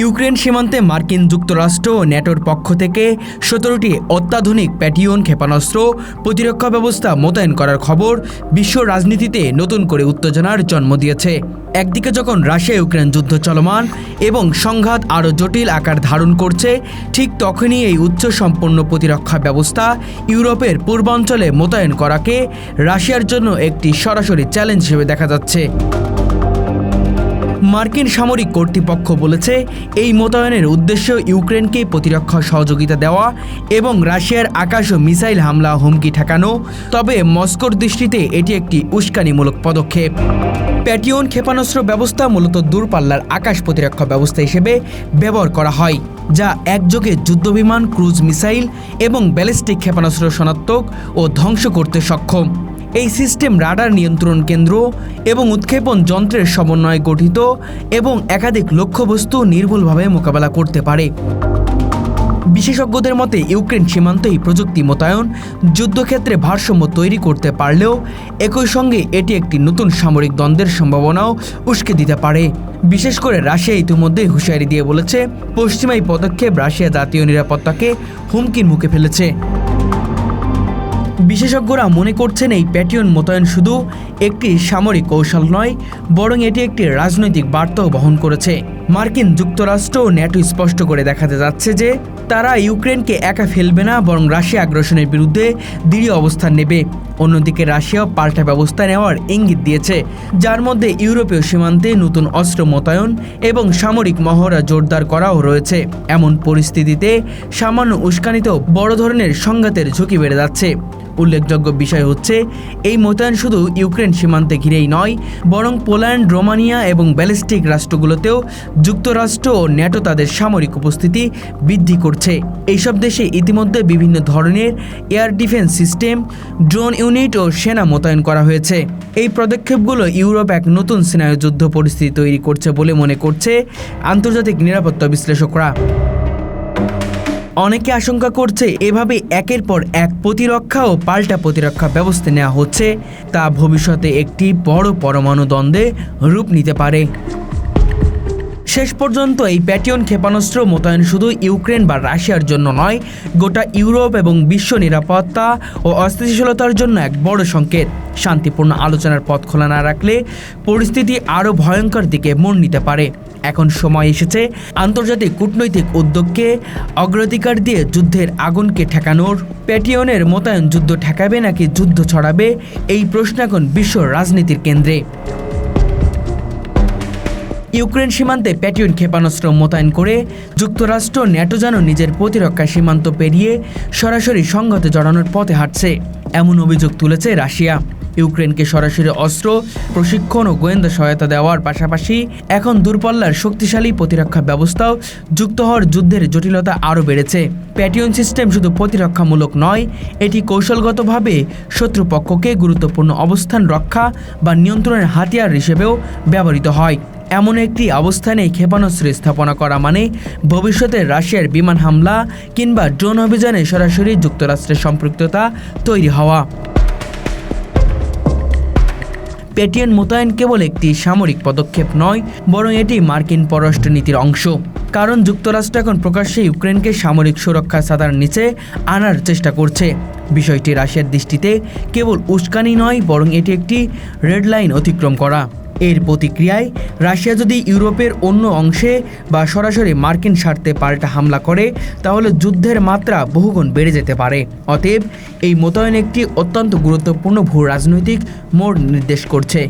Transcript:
Ukraine সীমান্তে মার্কিন যুক্তরাষ্ট্র ও ন্যাটোর পক্ষ থেকে সতেরোটি অত্যাধুনিক প্যাটিয়ন ক্ষেপণাস্ত্র প্রতিরক্ষা ব্যবস্থা মোতায়েন করার খবর বিশ্ব রাজনীতিতে নতুন করে উত্তেজনার জন্ম দিয়েছে। একদিকে যখন রাশিয়া ইউক্রেন যুদ্ধ চলমান এবং সংঘাত আরও জটিল আকার ধারণ করছে, ঠিক তখনই এই উচ্চ সম্পন্ন প্রতিরক্ষা ব্যবস্থা ইউরোপের পূর্বাঞ্চলে মোতায়েন করাকে রাশিয়ার জন্য একটি সরাসরি চ্যালেঞ্জ হিসেবে দেখা যাচ্ছে। মার্কিন সামরিক কর্তৃপক্ষ বলেছে, এই মোতায়েনের উদ্দেশ্য ইউক্রেনকে প্রতিরক্ষা সহযোগিতা দেওয়া এবং রাশিয়ার আকাশ ও মিসাইল হামলা হুমকি ঠেকানো, তবে মস্কোর দৃষ্টিতে এটি একটি উস্কানিমূলক পদক্ষেপ। প্যাটিয়ন ক্ষেপণাস্ত্র ব্যবস্থা মূলত দূরপাল্লার আকাশ প্রতিরক্ষা ব্যবস্থা হিসেবে ব্যবহার করা হয়, যা একযোগে যুদ্ধবিমান, ক্রুজ মিসাইল এবং ব্যালিস্টিক ক্ষেপণাস্ত্র শনাক্তক ও ধ্বংস করতে সক্ষম। এই সিস্টেম রাডার নিয়ন্ত্রণ কেন্দ্র এবং উৎক্ষেপণ যন্ত্রের সমন্বয়ে গঠিত এবং একাধিক লক্ষ্যবস্তু নির্ভুলভাবে মোকাবেলা করতে পারে। বিশেষজ্ঞদের মতে, ইউক্রেন সীমান্তে এই প্রযুক্তি মোতায়েন যুদ্ধক্ষেত্রে ভারসাম্য তৈরি করতে পারলেও একই সঙ্গে এটি একটি নতুন সামরিক দ্বন্দ্বের সম্ভাবনাও উস্কে দিতে পারে। বিশেষ করে রাশিয়া ইতিমধ্যে হুঁশিয়ারি দিয়ে বলেছে, পশ্চিমা এই পদক্ষেপ রাশিয়া জাতীয় নিরাপত্তাকে হুমকির মুখে ফেলেছে। বিশেষজ্ঞরা মনে করছেন এই প্যাটিয়ন মোতায়েন শুধু একটি সামরিক কৌশল নয়, বরং এটি একটি রাজনৈতিক বার্তাও বহন করেছে। মার্কিন যুক্তরাষ্ট্র ও ন্যাটো স্পষ্ট করে দেখাতে যাচ্ছে যে তারা ইউক্রেনকে একা ফেলবে না, বরং রাশিয়া আগ্রাসনের বিরুদ্ধে দৃঢ় অবস্থান নেবে। অন্যদিকে রাশিয়াও পাল্টা ব্যবস্থা নেওয়ার ইঙ্গিত দিয়েছে, যার মধ্যে ইউরোপীয় সীমান্তে নতুন অস্ত্র মোতায়েন এবং সামরিক মহড়া জোরদার করাও রয়েছে। এমন পরিস্থিতিতে সামান্য উস্কানিতেও বড় ধরনের সংঘাতের ঝুঁকি বেড়ে যাচ্ছে। উল্লেখযোগ্য বিষয় হচ্ছে, এই মোতায়েন শুধু ইউক্রেন সীমান্তে ঘিরেই নয়, বরং পোল্যান্ড, রোমানিয়া এবং ব্যালিস্টিক রাষ্ট্রগুলোতেও যুক্তরাষ্ট্র ও ন্যাটো তাদের সামরিক উপস্থিতি বৃদ্ধি করছে। এইসব দেশে ইতিমধ্যে বিভিন্ন ধরনের air defence system, drone unit ও সেনা মোতায়েন করা হয়েছে। এই পদক্ষেপগুলো ইউরোপ এক নতুন স্নায়ু যুদ্ধ পরিস্থিতি তৈরি করছে বলে মনে করছে আন্তর্জাতিক নিরাপত্তা বিশ্লেষকরা। অনেকে আশঙ্কা করছে এভাবে একের পর এক প্রতিরক্ষা ও পাল্টা প্রতিরক্ষা ব্যবস্থা নেওয়া হচ্ছে, তা ভবিষ্যতে একটি বড় পরমাণু দ্বন্দ্বে রূপ নিতে পারে। শেষ পর্যন্ত এই প্যাটিয়ন ক্ষেপণাস্ত্র মোতায়েন শুধু ইউক্রেন বা রাশিয়ার জন্য নয়, গোটা ইউরোপ এবং বিশ্ব নিরাপত্তা ও অস্থিতিশীলতার জন্য এক বড় সংকেত। শান্তিপূর্ণ আলোচনার পথ খোলা না রাখলে পরিস্থিতি আরও ভয়ঙ্কর দিকে মোড় নিতে পারে। এখন সময় এসেছে আন্তর্জাতিক কূটনৈতিক উদ্যোগকে অগ্রাধিকার দিয়ে যুদ্ধের আগুনকে ঠেকানোর। প্যাটিয়নের মোতায়েন যুদ্ধ ঠেকাবে নাকি যুদ্ধ ছড়াবে, এই প্রশ্ন এখন বিশ্ব রাজনীতির কেন্দ্রে। ইউক্রেন সীমান্তে প্যাটিয়ন ক্ষেপণাস্ত্র মোতায়েন করে যুক্তরাষ্ট্র ন্যাটো যেন নিজের প্রতিরক্ষা সীমান্ত পেরিয়ে সরাসরি সংঘাতে জড়ানোর পথে হাঁটছে। এমন অভিযোগ তুলেছে রাশিয়া। ইউক্রেনকে সরাসরি অস্ত্র, প্রশিক্ষণ ও গোয়েন্দা সহায়তা দেওয়ার পাশাপাশি এখন দূরপাল্লার শক্তিশালী প্রতিরক্ষা ব্যবস্থাও যুক্ত হওয়ার যুদ্ধের জটিলতা আরও বেড়েছে। প্যাটিয়ন সিস্টেম শুধু প্রতিরক্ষামূলক নয়, এটি কৌশলগতভাবে শত্রুপক্ষকে গুরুত্বপূর্ণ অবস্থান রক্ষা বা নিয়ন্ত্রণের হাতিয়ার হিসেবেও ব্যবহৃত হয়। এমন একটি অবস্থানে ক্ষেপণাস্ত্র স্থাপনা করা মানে ভবিষ্যতে রাশিয়ার বিমান হামলা কিংবা ড্রোন অভিযানে সরাসরি যুক্তরাষ্ট্রের সম্পৃক্ততা তৈরি হওয়া। পেটিএন মোতায়েন কেবল একটি সামরিক পদক্ষেপ নয়, বরং এটি মার্কিন পররাষ্ট্রনীতির অংশ। কারণ যুক্তরাষ্ট্র এখন প্রকাশ্যে ইউক্রেনকে সামরিক সুরক্ষা ছাতার নিচে আনার চেষ্টা করছে। বিষয়টি রাশিয়ার দৃষ্টিতে কেবল উস্কানি নয়, বরং এটি একটি রেড লাইন অতিক্রম করা। এর প্রতিক্রিয়ায় রাশিয়া যদি ইউরোপের অন্য অংশে বা সরাসরি মার্কিন স্বার্থে পাল্টা হামলা করে, তাহলে যুদ্ধের মাত্রা বহুগুণ বেড়ে যেতে পারে। অতএব এই মোতায়েন একটি অত্যন্ত গুরুত্বপূর্ণ ভূ রাজনৈতিক মোড় নির্দেশ করছে।